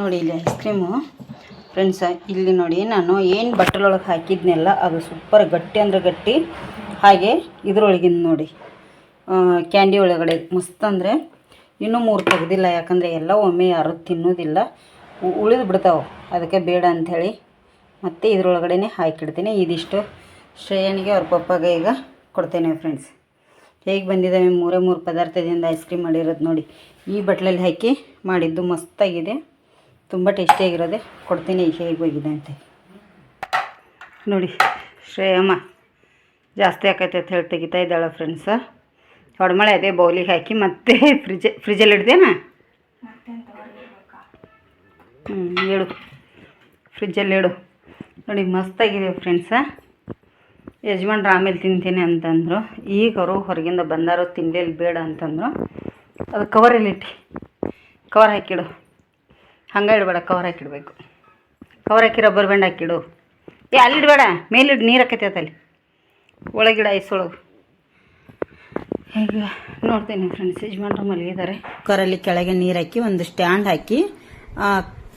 ನೋಡಿ ಇಲ್ಲಿ ಐಸ್ ಕ್ರೀಮು ಫ್ರೆಂಡ್ಸ ಇಲ್ಲಿ ನೋಡಿ ನಾನು ಏನು ಬಟ್ಟಲೊಳಗೆ ಹಾಕಿದ್ನೆಲ್ಲ ಅದು ಸೂಪರ್ ಗಟ್ಟಿ ಅಂದ್ರೆ ಗಟ್ಟಿ. ಹಾಗೆ ಇದ್ರೊಳಗಿಂದ ನೋಡಿ. ಕ್ಯಾಂಡಿ ಒಳಗಡೆ ಮಸ್ತ್ ಅಂದರೆ ಇನ್ನೂ ಮೂರು ತೆಗೆದಿಲ್ಲ, ಯಾಕಂದರೆ ಎಲ್ಲ ಒಮ್ಮೆ ಯಾರು ತಿನ್ನೋದಿಲ್ಲ. ಉಳಿದು ಬಿಡ್ತಾವೆ. ಅದಕ್ಕೆ ಬೇಡ ಅಂಥೇಳಿ ಮತ್ತು ಇದ್ರೊಳಗಡೆ ಹಾಕಿಡ್ತೀನಿ. ಇದಿಷ್ಟು ಶ್ರೇಯನಿಗೆ ಅವ್ರ ಪಪ್ಪಾಗ ಈಗ ಕೊಡ್ತೇನೆ ಫ್ರೆಂಡ್ಸ್ ಹೇಗೆ ಬಂದಿದ್ದಾವೆ ಮೂರೇ ಮೂರು ಪದಾರ್ಥದಿಂದ ಐಸ್ ಕ್ರೀಮ್ ಮಾಡಿರೋದು ನೋಡಿ. ಈ ಬಟ್ಲಲ್ಲಿ ಹಾಕಿ ಮಾಡಿದ್ದು ಮಸ್ತಾಗಿದೆ. ತುಂಬ ಟೇಸ್ಟಿಯಾಗಿರೋದೆ ಕೊಡ್ತೀನಿ, ಹೇಗೆ ಹೋಗಿದೆ ಅಂತ. ನೋಡಿ, ಶ್ರೇಯಮ್ಮ, ಜಾಸ್ತಿ ಆಕೈತೆ ಅಂತ ಹೇಳಿ ತೆಗಿತಾ ಇದ್ದಾಳೆ ಫ್ರೆಂಡ್ಸ ಹೊಡ್ಮಳೆ ಅದೇ ಬೌಲಿಗೆ ಹಾಕಿ ಮತ್ತೆ ಫ್ರಿಜ್ ಫ್ರಿಜ್ಜಲ್ಲಿ ಇಡ್ದೇನಾ ಹ್ಞೂ ಇಡು ಫ್ರಿಜ್ಜಲ್ಲಿ ಇಡು ನೋಡಿ, ಮಸ್ತಾಗಿದೆ ಫ್ರೆಂಡ್ಸ ಯಜಮಾನ್ರು ಆಮೇಲೆ ತಿಂತೀನಿ ಅಂತಂದರು. ಈಗ ಅವರು ಹೊರಗಿಂದ ಬಂದಾರೋ ತಿಂಡಿಯಲ್ಲಿ ಬೇಡ ಅಂತಂದರು. ಅದು ಕವರಲ್ಲಿ ಇಟ್ಟು ಕವರ್ ಹಾಕಿಡು. ಹಂಗೆ ಇಡಬೇಡ ಕವರ್ ಹಾಕಿಡ್ಬೇಕು. ಕವರ್ ಹಾಕಿ ರಬ್ಬರ್ ಬ್ಯಾಂಡ್ ಹಾಕಿಡು. ಏ ಅಲ್ಲಿಡಬೇಡ ಮೇಲಿಡು ನೀರು ಹಾಕೈತೆ ಅಲ್ಲಿ. ಒಳಗಿಡ ಐಸ್ ಒಳಗೆ ಈಗ ನೋಡ್ತೀನಿ ಫ್ರೆಂಡ್ಸ್ ಯಜಮಾನ್ರು ಮಲಗಿದ್ದಾರೆ ಕುಕ್ಕರಲ್ಲಿ ಕೆಳಗೆ ನೀರು ಹಾಕಿ, ಒಂದು ಸ್ಟ್ಯಾಂಡ್ ಹಾಕಿ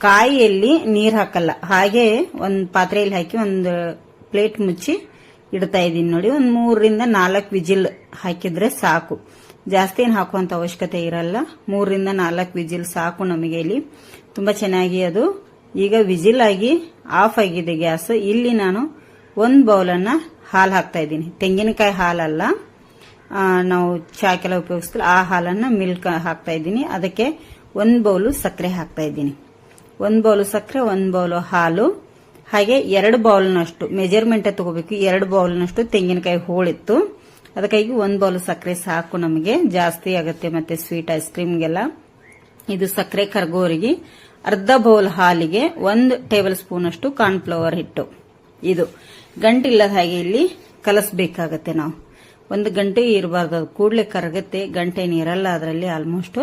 ಕಾಯಿಯಲ್ಲಿ ನೀರು ಹಾಕಲ್ಲ. ಹಾಗೆ ಒಂದು ಪಾತ್ರೆಯಲ್ಲಿ ಹಾಕಿ, ಒಂದು ಪ್ಲೇಟ್ ಮುಚ್ಚಿ ಇಡ್ತಾ ಇದ್ದೀನಿ ನೋಡಿ. ಒಂದು ಮೂರರಿಂದ ನಾಲ್ಕು ವಿಜಿಲ್ ಹಾಕಿದ್ರೆ ಸಾಕು. ಜಾಸ್ತಿ ಏನು ಹಾಕುವಂಥ ಅವಶ್ಯಕತೆ ಇರಲ್ಲ. ಮೂರರಿಂದ ನಾಲ್ಕು ವಿಜಿಲ್ ಸಾಕು ನಮಗೆ ಇಲ್ಲಿ. ತುಂಬ ಚೆನ್ನಾಗಿ ಅದು. ಈಗ ವಿಜಿಲ್ ಆಗಿ ಆಫ್ ಆಗಿದೆ ಗ್ಯಾಸ್. ಇಲ್ಲಿ ನಾನು ಒಂದು ಬೌಲನ್ನು ಹಾಲು ಹಾಕ್ತಾ ಇದ್ದೀನಿ. ತೆಂಗಿನಕಾಯಿ ಹಾಲಲ್ಲ ನಾವು ಚಾಕೆಲ್ಲ ಉಪಯೋಗಿಸ್ತಿಲ್ಲ ಆ ಹಾಲನ್ನು ಮಿಲ್ಕ್ ಹಾಕ್ತಾ ಇದ್ದೀನಿ. ಅದಕ್ಕೆ ಒಂದು ಬೌಲು ಸಕ್ಕರೆ ಹಾಕ್ತಾ ಇದ್ದೀನಿ. ಒಂದು ಬೌಲು ಸಕ್ಕರೆ, ಒಂದು ಬೌಲು ಹಾಲು. ಹಾಗೆ ಎರಡು ಬೌಲ್ನಷ್ಟು ಮೆಜರ್ಮೆಂಟ್ ತಗೋಬೇಕು. ಎರಡು ಬೌಲ್ನಷ್ಟು ತೆಂಗಿನಕಾಯಿ ಹೋಳಿತ್ತು. ಅದಕ್ಕಾಗಿ ಒಂದು ಬೌಲ್ ಸಕ್ಕರೆ ಸಾಕು ನಮಗೆ. ಜಾಸ್ತಿ ಆಗುತ್ತೆ ಮತ್ತೆ ಸ್ವೀಟ್ ಐಸ್ ಕ್ರೀಮ್ಗೆಲ್ಲ ಇದು ಸಕ್ಕರೆ ಕರ್ಗೋರಿಗೆ ಅರ್ಧ ಬೌಲ್ ಹಾಲಿಗೆ ಒಂದು ಟೇಬಲ್ ಸ್ಪೂನ್ ಅಷ್ಟು ಕಾರ್ನ್ಫ್ಲವರ್ ಹಿಟ್ಟು. ಇದು ಗಂಟಿಲ್ಲದ ಹಾಗೆ ಇಲ್ಲಿ ಕಲಸಬೇಕಾಗತ್ತೆ ನಾವು. ಒಂದು ಗಂಟೆ ಇರಬಾರ್ದು. ಕೂಡಲೇ ಕರಗತ್ತೆ. ಗಂಟೆ ನೀರಲ್ಲ ಅದರಲ್ಲಿ ಆಲ್ಮೋಸ್ಟ್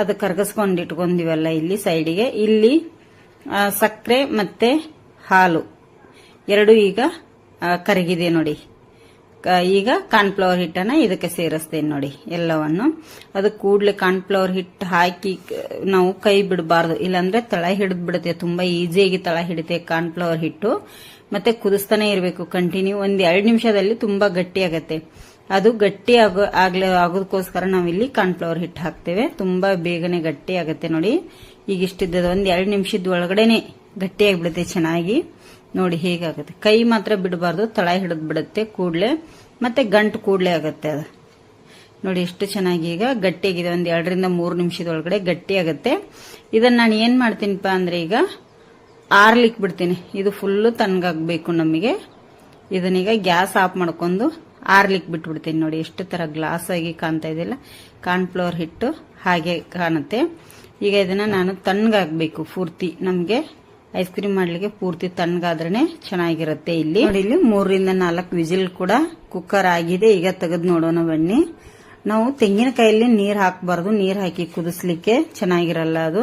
ಅದು ಕರಗಿಸ್ಕೊಂಡು ಇಟ್ಕೊಂಡಿವಲ್ಲ ಇಲ್ಲಿ ಸೈಡಿಗೆ ಇಲ್ಲಿ ಸಕ್ಕರೆ ಮತ್ತೆ ಹಾಲು. ಎರಡು ಈಗ ಕರಗಿದೆ ನೋಡಿ. ಈಗ ಕಾರ್ನ್ಫ್ಲವರ್ ಹಿಟ್ಟನ್ನ ಇದಕ್ಕೆ ಸೇರಿಸ್ತೇನೆ ನೋಡಿ, ಎಲ್ಲವನ್ನು. ಅದು ಕೂಡಲೇ ಕಾರ್ನ್ಫ್ಲವರ್ ಹಿಟ್ಟು ಹಾಕಿ ನಾವು ಕೈ ಬಿಡಬಾರ್ದು. ಇಲ್ಲಾಂದ್ರೆ ತಳ ಹಿಡಿದು ಬಿಡುತ್ತೆ ತುಂಬಾ ಈಸಿಯಾಗಿ ತಳ ಹಿಡಿತೆ ಕಾರ್ನ್ಫ್ಲವರ್ ಹಿಟ್ಟು. ಮತ್ತೆ ಕುದಿಸ್ತಾನೆ ಇರಬೇಕು ಕಂಟಿನ್ಯೂ ಒಂದ್ ಎರಡು ನಿಮಿಷದಲ್ಲಿ ತುಂಬಾ ಗಟ್ಟಿ ಆಗತ್ತೆ ಅದು ಗಟ್ಟಿ ಆಗೋ ಆಗ್ಲ ಆಗೋದಕ್ಕೋಸ್ಕರ ನಾವಿಲ್ಲಿ ಕಾರ್ನ್ಫ್ಲವರ್ ಹಿಟ್ಟು ಹಾಕ್ತೇವೆ. ತುಂಬಾ ಬೇಗನೆ ಗಟ್ಟಿ ಆಗತ್ತೆ ನೋಡಿ. ಈಗ ಇಷ್ಟಿದ್ದದ ಒಂದ್ ಎರಡು ನಿಮಿಷದ ಒಳಗಡೆನೆ ಗಟ್ಟಿಯಾಗಿ ಬಿಡುತ್ತೆ ಚೆನ್ನಾಗಿ. ನೋಡಿ ಹೇಗಾಗುತ್ತೆ. ಕೈ ಮಾತ್ರ ಬಿಡಬಾರ್ದು, ತಳ ಹಿಡಿದು ಬಿಡುತ್ತೆ ಕೂಡಲೇ, ಮತ್ತೆ ಗಂಟು ಕೂಡಲೇ ಆಗುತ್ತೆ ಅದು. ನೋಡಿ ಎಷ್ಟು ಚೆನ್ನಾಗಿ ಈಗ ಗಟ್ಟಿಯಾಗಿದೆ. ಒಂದು ಎರಡರಿಂದ ಮೂರು ನಿಮಿಷದೊಳಗಡೆ ಗಟ್ಟಿ ಆಗುತ್ತೆ ಇದನ್ನ ನಾನು ಏನು ಮಾಡ್ತೀನಿಪ್ಪ ಅಂದ್ರೆ ಈಗ ಆರ್ಲಿಕ್ಕೆ ಬಿಡ್ತೀನಿ. ಇದು ಫುಲ್ಲು ತಣ್ಣಗಾಗಬೇಕು ನಮಗೆ. ಇದನ್ನೀಗ ಗ್ಯಾಸ್ ಆಫ್ ಮಾಡ್ಕೊಂಡು ಆರ್ಲಿಕ್ಕೆ ಬಿಟ್ಬಿಡ್ತೀನಿ ನೋಡಿ. ಎಷ್ಟು ತರ ಗ್ಲಾಸ್ ಆಗಿ ಕಾಣ್ತಾ ಇದೆಯಲ್ಲ? ಕಾರ್ನ್ಫ್ಲವರ್ ಹಿಟ್ಟು ಹಾಗೆ ಕಾಣುತ್ತೆ. ಈಗ ಇದನ್ನ ನಾನು ತಣ್ಣಗಾಗಬೇಕು ಪೂರ್ತಿ ನಮಗೆ. ಐಸ್ ಕ್ರೀಮ್ ಮಾಡ್ಲಿಕ್ಕೆ ಪೂರ್ತಿ ತಣ್ಣಗಾದ್ರೆ ಚೆನ್ನಾಗಿರುತ್ತೆ ಇಲ್ಲಿ. ಇಲ್ಲಿ ಮೂರರಿಂದ ನಾಲ್ಕು ವಿಜಿಲ್ ಕೂಡ ಕುಕ್ಕರ್ ಆಗಿದೆ. ಈಗ ತೆಗೆದು ನೋಡೋಣ ಬನ್ನಿ. ನಾವು ತೆಂಗಿನಕಾಯಲ್ಲಿ ನೀರು ಹಾಕಬಾರ್ದು. ನೀರು ಹಾಕಿ ಕುದಿಸ್ಲಿಕ್ಕೆ ಚೆನ್ನಾಗಿರಲ್ಲ ಅದು.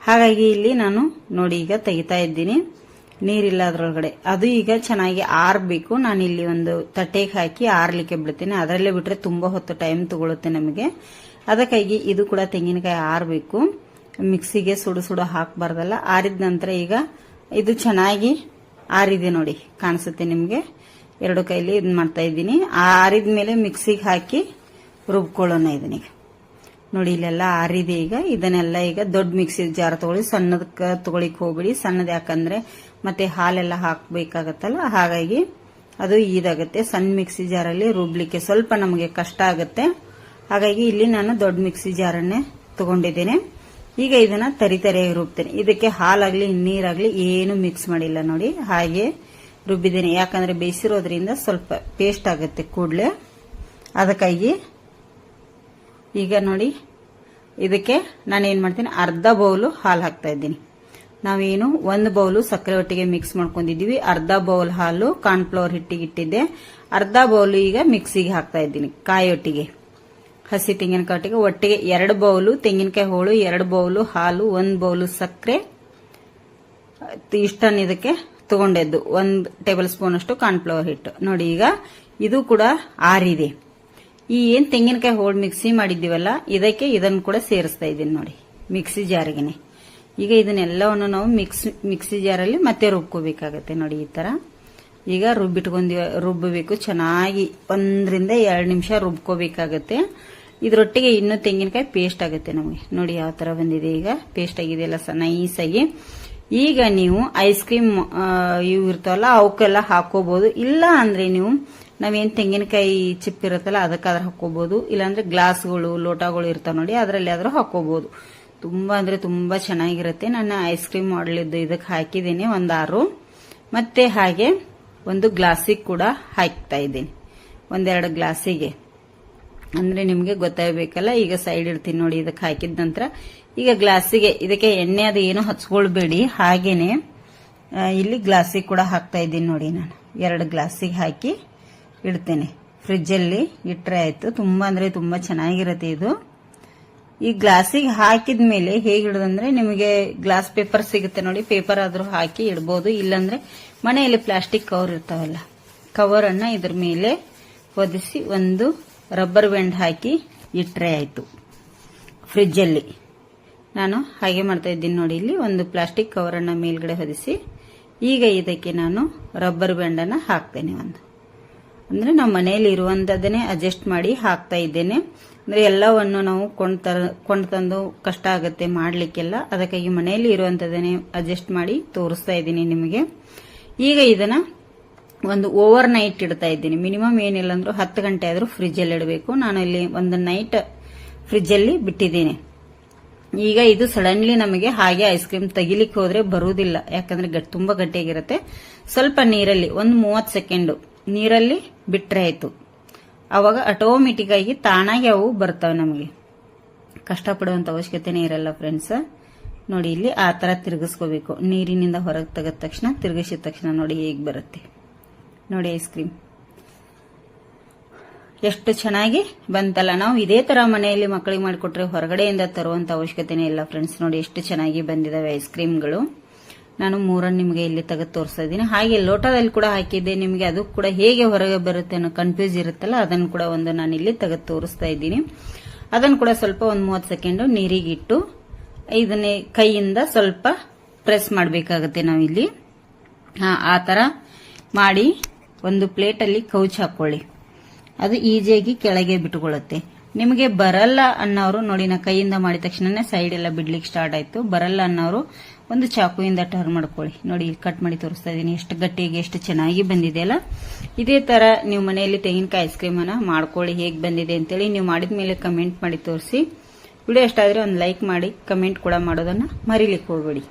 ಹಾಗಾಗಿ ಇಲ್ಲಿ ನಾನು ನೋಡಿ ಈಗ ತೆಗಿತಾ ಇದ್ದೀನಿ. ನೀರಿಲ್ಲ ಅದ್ರೊಳಗಡೆ. ಅದು ಈಗ ಚೆನ್ನಾಗಿ ಆರ್ಬೇಕು. ನಾನು ಇಲ್ಲಿ ಒಂದು ತಟ್ಟೆಗೆ ಹಾಕಿ ಆರ್ಲಿಕ್ಕೆ ಬಿಡ್ತೀನಿ. ಅದರಲ್ಲೇ ಬಿಟ್ರೆ ತುಂಬಾ ಹೊತ್ತು ಟೈಮ್ ತಗೊಳುತ್ತೆ ನಮಗೆ. ಅದಕ್ಕಾಗಿ ಇದು ಕೂಡ ತೆಂಗಿನಕಾಯಿ ಆರ್ಬೇಕು. ಮಿಕ್ಸಿಗೆ ಸುಡು ಸುಡು ಹಾಕಬಾರ್ದಲ್ಲ, ಆರಿದ ನಂತರ ಈಗ ಇದು ಚೆನ್ನಾಗಿ ಆರಿದೆ ನೋಡಿ, ಕಾಣಿಸುತ್ತೆ ನಿಮಗೆ. ಎರಡು ಕೈಲಿ ಇದು ಮಾಡ್ತಾ ಇದ್ದೀನಿ. ಆರಿದ ಮೇಲೆ ಮಿಕ್ಸಿಗೆ ಹಾಕಿ ರುಬ್ಕೊಳ್ಳೋಣ ಇದನ್ನೀಗ ನೋಡಿ, ಇಲ್ಲೆಲ್ಲ ಆರಿದೆ ಈಗ. ಇದನ್ನೆಲ್ಲ ಈಗ ದೊಡ್ಡ ಮಿಕ್ಸಿ ಜಾರ್ ತಗೊಳ್ಳಿ, ಸಣ್ಣದಕ್ಕೆ ತಗೊಳಿಕ್ ಹೋಗ್ಬಿಡಿ. ಸಣ್ಣದ ಯಾಕಂದ್ರೆ ಮತ್ತೆ ಹಾಲೆಲ್ಲ ಹಾಕ್ಬೇಕಾಗತ್ತಲ್ಲ, ಹಾಗಾಗಿ ಅದು ಇದಾಗುತ್ತೆ ಸಣ್ಣ ಮಿಕ್ಸಿ ಜಾರಲ್ಲಿ ರುಬ್ಲಿಕ್ಕೆ ಸ್ವಲ್ಪ ನಮಗೆ ಕಷ್ಟ ಆಗುತ್ತೆ. ಹಾಗಾಗಿ ಇಲ್ಲಿ ನಾನು ದೊಡ್ಡ ಮಿಕ್ಸಿ ಜಾರನ್ನೇ ತಗೊಂಡಿದ್ದೇನೆ. ಈಗ ಇದನ್ನ ತರಿ ತರಿಯಾಗಿ ರುಬ್ತೇನೆ. ಇದಕ್ಕೆ ಹಾಲಾಗ್ಲಿ, ನೀರಾಗ್ಲಿ ಏನು ಮಿಕ್ಸ್ ಮಾಡಿಲ್ಲ ನೋಡಿ. ಹಾಗೆ ರುಬ್ಬಿದ್ದೇನೆ. ಯಾಕಂದ್ರೆ ಬೇಯಿಸಿರೋದ್ರಿಂದ ಸ್ವಲ್ಪ ಪೇಸ್ಟ್ ಆಗುತ್ತೆ ಕೂಡಲೇ. ಅದಕ್ಕಾಗಿ ಈಗ ನೋಡಿ, ಇದಕ್ಕೆ ನಾನು ಏನು ಮಾಡ್ತೀನಿ? ಅರ್ಧ ಬೌಲು ಹಾಲು ಹಾಕ್ತಾ ಇದ್ದೀನಿ. ನಾವೇನು ಒಂದು ಬೌಲು ಸಕ್ಕರೆ ಒಟ್ಟಿಗೆ ಮಿಕ್ಸ್ ಮಾಡ್ಕೊಂಡಿದ್ದೀವಿ. ಅರ್ಧ ಬೌಲ್ ಹಾಲು ಕಾರ್ನ್ಫ್ಲವರ್ ಹಿಟ್ಟಿಗೆ ಇಟ್ಟಿದ್ದೆ. ಅರ್ಧ ಬೌಲು ಈಗ ಮಿಕ್ಸಿಗೆ ಹಾಕ್ತಾ ಇದ್ದೀನಿ ಕಾಯಿ ಒಟ್ಟಿಗೆ ಹಸಿ ತೆಂಗಿನಕಾಯಿ ಒಟ್ಟಿಗೆ ಒಟ್ಟಿಗೆ ಎರಡು ಬೌಲು ತೆಂಗಿನಕಾಯಿ ಹೋಳು, ಎರಡು ಬೌಲು ಹಾಲು, ಒಂದು ಬೌಲು ಸಕ್ಕರೆ. ಇಷ್ಟನ್ನು ಇದಕ್ಕೆ ತಗೊಂಡೆದ್ದು. ಒಂದು ಟೇಬಲ್ ಸ್ಪೂನ್ ಅಷ್ಟು ಕಾರ್ನ್ಫ್ಲವರ್ ಹಿಟ್ಟು. ನೋಡಿ ಈಗ ಇದು ಕೂಡ ಆರಿದೆ. ಈ ಏನ್ ತೆಂಗಿನಕಾಯಿ ಹೋಳು ಮಿಕ್ಸಿ ಮಾಡಿದ್ದೀವಲ್ಲ, ಇದಕ್ಕೆ ಇದನ್ನು ಕೂಡ ಸೇರಿಸ್ತಾ ಇದ್ದೀನಿ ನೋಡಿ, ಮಿಕ್ಸಿ ಜಾರಿಗೆನೆ. ಈಗ ಇದನ್ನೆಲ್ಲವನ್ನು ನಾವು ಮಿಕ್ಸ್, ಮಿಕ್ಸಿ ಜಾರಲ್ಲಿ ಮತ್ತೆ ರುಬ್ಕೋಬೇಕಾಗತ್ತೆ ನೋಡಿ ಈ ತರ. ಈಗ ರುಬ್ಬಿಟ್ಕೊಂಡಿ ರುಬ್ಬಬೇಕು ಚೆನ್ನಾಗಿ ಒಂದರಿಂದ ಎರಡು ನಿಮಿಷ ರುಬ್ಕೋಬೇಕಾಗತ್ತೆ. ಇದರೊಟ್ಟಿಗೆ ಇನ್ನೂ ತೆಂಗಿನಕಾಯಿ ಪೇಸ್ಟ್ ಆಗುತ್ತೆ ನಮಗೆ. ನೋಡಿ ಯಾವ ತರ ಬಂದಿದೆ ಈಗ. ಪೇಸ್ಟ್ ಆಗಿದೆಯಲ್ಲ ಸ ನೈಸಾಗಿ ಈಗ ನೀವು ಐಸ್ ಕ್ರೀಮ್ ಇವು ಇರ್ತಾವಲ್ಲ, ಅವಕ್ಕೆಲ್ಲ ಹಾಕೋಬಹುದು ಇಲ್ಲ ಅಂದ್ರೆ ನೀವು ನಾವೇನು ತೆಂಗಿನಕಾಯಿ ಚಿಪ್ ಇರುತ್ತಲ್ಲ, ಅದಕ್ಕಾದ್ರೆ ಹಾಕೋಬಹುದು ಇಲ್ಲಾಂದ್ರೆ ಗ್ಲಾಸ್ಗಳು ಲೋಟಗಳು ಇರ್ತಾವೆ ನೋಡಿ ಅದರಲ್ಲಿ ಆದರೂ ಹಾಕೋಬಹುದು ತುಂಬಾ ಅಂದ್ರೆ ತುಂಬಾ ಚೆನ್ನಾಗಿರುತ್ತೆ. ನಾನು ಐಸ್ ಕ್ರೀಮ್ ಮಾಡಲಿದ್ದು ಇದಕ್ಕೆ ಹಾಕಿದ್ದೀನಿ ಒಂದಾರು ಮತ್ತೆ ಹಾಗೆ ಒಂದು ಗ್ಲಾಸಿಗೆ ಕೂಡ ಹಾಕ್ತಾ ಇದ್ದೀನಿ. ಒಂದೆರಡು ಗ್ಲಾಸಿಗೆ. ಅಂದರೆ ನಿಮಗೆ ಗೊತ್ತಾಗಬೇಕಲ್ಲ, ಈಗ ಸೈಡ್ ಇಡ್ತೀನಿ ನೋಡಿ ಇದಕ್ಕೆ ಹಾಕಿದ ನಂತರ. ಈಗ ಗ್ಲಾಸಿಗೆ, ಇದಕ್ಕೆ ಎಣ್ಣೆ ಅದು ಏನು ಹಚ್ಕೊಳ್ಬೇಡಿ, ಹಾಗೇನೆ ಇಲ್ಲಿ ಗ್ಲಾಸಿಗೆ ಕೂಡ ಹಾಕ್ತಾ ಇದ್ದೀನಿ ನೋಡಿ ನಾನು. ಎರಡು ಗ್ಲಾಸಿಗೆ ಹಾಕಿ ಇಡ್ತೇನೆ. ಫ್ರಿಜ್ಜಲ್ಲಿ ಇಟ್ಟರೆ ಆಯಿತು. ತುಂಬ ಅಂದರೆ ತುಂಬ ಚೆನ್ನಾಗಿರುತ್ತೆ ಇದು. ಈ ಗ್ಲಾಸಿಗೆ ಹಾಕಿದ ಮೇಲೆ ಹೇಗಿಡೋದಂದ್ರೆ ನಿಮಗೆ ಗ್ಲಾಸ್ ಪೇಪರ್ ಸಿಗುತ್ತೆ ನೋಡಿ, ಪೇಪರ್ ಆದ್ರೂ ಹಾಕಿ ಇಡ್ಬೋದು. ಇಲ್ಲಾಂದ್ರೆ ಮನೆಯಲ್ಲಿ ಪ್ಲಾಸ್ಟಿಕ್ ಕವರ್ ಇರ್ತಾವಲ್ಲ ಕವರ್ ಅನ್ನ ಇದ್ರ ಮೇಲೆ ಹೊದಿಸಿ ಒಂದು ರಬ್ಬರ್ ಬ್ಯಾಂಡ್ ಹಾಕಿ ಇಟ್ರೆ ಆಯ್ತು. ಫ್ರಿಜ್ ಅಲ್ಲಿ ನಾನು ಹಾಗೆ ಮಾಡ್ತಾ ಇದ್ದೀನಿ ನೋಡಿ, ಇಲ್ಲಿ ಒಂದು ಪ್ಲಾಸ್ಟಿಕ್ ಕವರ್ ಅನ್ನ ಮೇಲ್ಗಡೆ ಹೊದಿಸಿ, ಈಗ ಇದಕ್ಕೆ ನಾನು ರಬ್ಬರ್ ಬ್ಯಾಂಡ್ ಅನ್ನ ಹಾಕ್ತೇನೆ ಒಂದು. ಅಂದ್ರೆ ನಮ್ಮ ಮನೆಯಲ್ಲಿ ಇರುವಂತದನ್ನೇ ಅಡ್ಜಸ್ಟ್ ಮಾಡಿ ಹಾಕ್ತಾ ಇದ್ದೇನೆ. ಅಂದ್ರೆ ಎಲ್ಲವನ್ನು ನಾವು ಕೊಂಡ್ ತರ, ಕೊಂಡ್ ತಂದು ಕಷ್ಟ ಆಗುತ್ತೆ ಮಾಡ್ಲಿಕ್ಕೆಲ್ಲ ಅದಕ್ಕಾಗಿ ಮನೆಯಲ್ಲಿ ಇರುವಂಥದ್ದನ್ನೇ ಅಡ್ಜಸ್ಟ್ ಮಾಡಿ ತೋರಿಸ್ತಾ ಇದ್ದೀನಿ ನಿಮಗೆ. ಈಗ ಇದನ್ನ ಒಂದು ಓವರ್ ನೈಟ್ ಇಡ್ತಾ ಇದ್ದೀನಿ. ಮಿನಿಮಮ್ ಏನಿಲ್ಲ ಅಂದ್ರೆ ಹತ್ತು ಗಂಟೆ ಆದ್ರೂ ಫ್ರಿಜ್ ಅಲ್ಲಿ ಇಡಬೇಕು. ನಾನು ಇಲ್ಲಿ ಒಂದು ನೈಟ್ ಫ್ರಿಜ್ ಅಲ್ಲಿ ಬಿಟ್ಟಿದ್ದೀನಿ. ಈಗ ಇದು ಸಡನ್ಲಿ ನಮಗೆ ಹಾಗೆ ಐಸ್ ಕ್ರೀಮ್ ತೆಗಿಲಿಕ್ಕೆ ಹೋದ್ರೆ ಬರುವುದಿಲ್ಲ. ಯಾಕಂದ್ರೆ ತುಂಬಾ ಗಟ್ಟಿಯಾಗಿರುತ್ತೆ. ಸ್ವಲ್ಪ ನೀರಲ್ಲಿ, ಒಂದು ಮೂವತ್ತು ಸೆಕೆಂಡ್ ನೀರಲ್ಲಿ ಬಿಟ್ರೆ ಆಯ್ತು. ಅವಾಗ ಆಟೋಮೆಟಿಕ್ ಆಗಿ ತಾನಾಗಿ ಅವು ಬರ್ತವೆ ನಮಗೆ. ಕಷ್ಟಪಡುವಂಥ ಅವಶ್ಯಕತೆನೇ ಇರಲ್ಲ ಫ್ರೆಂಡ್ಸ್ ನೋಡಿ ಇಲ್ಲಿ ಆ ತರ ತಿರುಗಿಸ್ಕೋಬೇಕು. ನೀರಿನಿಂದ ಹೊರಗೆ ತೆಗೆದ ತಕ್ಷಣ, ತಿರುಗಿಸಿದ ತಕ್ಷಣ ನೋಡಿ ಹೇಗೆ ಬರುತ್ತೆ. ನೋಡಿ ಐಸ್ ಕ್ರೀಮ್ ಎಷ್ಟು ಚೆನ್ನಾಗಿ ಬಂತಲ್ಲ. ನಾವು ಇದೇ ತರ ಮನೆಯಲ್ಲಿ ಮಕ್ಕಳಿಗೆ ಮಾಡಿಕೊಟ್ರೆ ಹೊರಗಡೆಯಿಂದ ತರುವಂತ ಅವಶ್ಯಕತೆನೇ ಇಲ್ಲ ಫ್ರೆಂಡ್ಸ್ ನೋಡಿ ಎಷ್ಟು ಚೆನ್ನಾಗಿ ಬಂದಿದಾವೆ ಐಸ್ ಕ್ರೀಮ್ಗಳು ನಾನು ಮೂರನ್ನು ನಿಮಗೆ ಇಲ್ಲಿ ತೆಗೆದು ತೋರಿಸ್ತಾ ಇದ್ದೀನಿ. ಹಾಗೆ ಲೋಟದಲ್ಲಿ ಕೂಡ ಹಾಕಿದ್ದೆ. ನಿಮಗೆ ಅದು ಕೂಡ ಹೇಗೆ ಹೊರಗೆ ಬರುತ್ತೆ ಅನ್ನೋ ಕನ್ಫ್ಯೂಸ್ ಇರುತ್ತಲ್ಲ, ಅದನ್ನು ಕೂಡ ಒಂದು ನಾನು ಇಲ್ಲಿ ತೆಗೆದು ತೋರಿಸ್ತಾ ಇದ್ದೀನಿ. ಅದನ್ನು ಕೂಡ ಸ್ವಲ್ಪ ಒಂದು ಮೂವತ್ತು ಸೆಕೆಂಡು ನೀರಿಗೆ ಇಟ್ಟು, ಇದನ್ನೇ ಕೈಯಿಂದ ಸ್ವಲ್ಪ ಪ್ರೆಸ್ ಮಾಡಬೇಕಾಗತ್ತೆ ನಾವಿಲ್ಲಿ ಆ ಥರ ಮಾಡಿ ಒಂದು ಪ್ಲೇಟಲ್ಲಿ ಕೌಚ್ ಹಾಕೊಳ್ಳಿ. ಅದು ಈಜಿಯಾಗಿ ಕೆಳಗೆ ಬಿಟ್ಟುಕೊಳ್ಳುತ್ತೆ ನಿಮಗೆ ಬರಲ್ಲ ಅನ್ನೋರು ನೋಡಿ, ನಾ ಕೈಯಿಂದ ಮಾಡಿದ ತಕ್ಷಣನೇ ಸೈಡ್ ಎಲ್ಲ ಬಿಡ್ಲಿಕ್ಕೆ ಸ್ಟಾರ್ಟ್ ಆಯಿತು. ಬರಲ್ಲ ಅನ್ನೋರು ಒಂದು ಚಾಕುವಿಂದ ಟರ್ನ್ ಮಾಡ್ಕೊಳ್ಳಿ. ನೋಡಿ ಕಟ್ ಮಾಡಿ ತೋರಿಸ್ತಾ ಇದ್ದೀನಿ. ಎಷ್ಟು ಗಟ್ಟಿಯಾಗಿ, ಎಷ್ಟು ಚೆನ್ನಾಗಿ ಬಂದಿದೆ ಅಲ್ಲ? ಇದೇ ತರ ನೀವು ಮನೆಯಲ್ಲಿ ತೆಂಗಿನಕಾಯಿ ಐಸ್ ಕ್ರೀಮ್ ಅನ್ನ ಮಾಡ್ಕೊಳ್ಳಿ. ಹೇಗೆ ಬಂದಿದೆ ಅಂತೇಳಿ ನೀವು ಮಾಡಿದ ಮೇಲೆ ಕಮೆಂಟ್ ಮಾಡಿ ತೋರಿಸಿ. ವಿಡಿಯೋ ಇಷ್ಟ ಆದ್ರೆ ಒಂದು ಲೈಕ್ ಮಾಡಿ ಕಮೆಂಟ್ ಕೂಡ ಮಾಡೋದನ್ನ ಮರಿಲಿಕ್ಕೆ ಹೋಗಬೇಡಿ.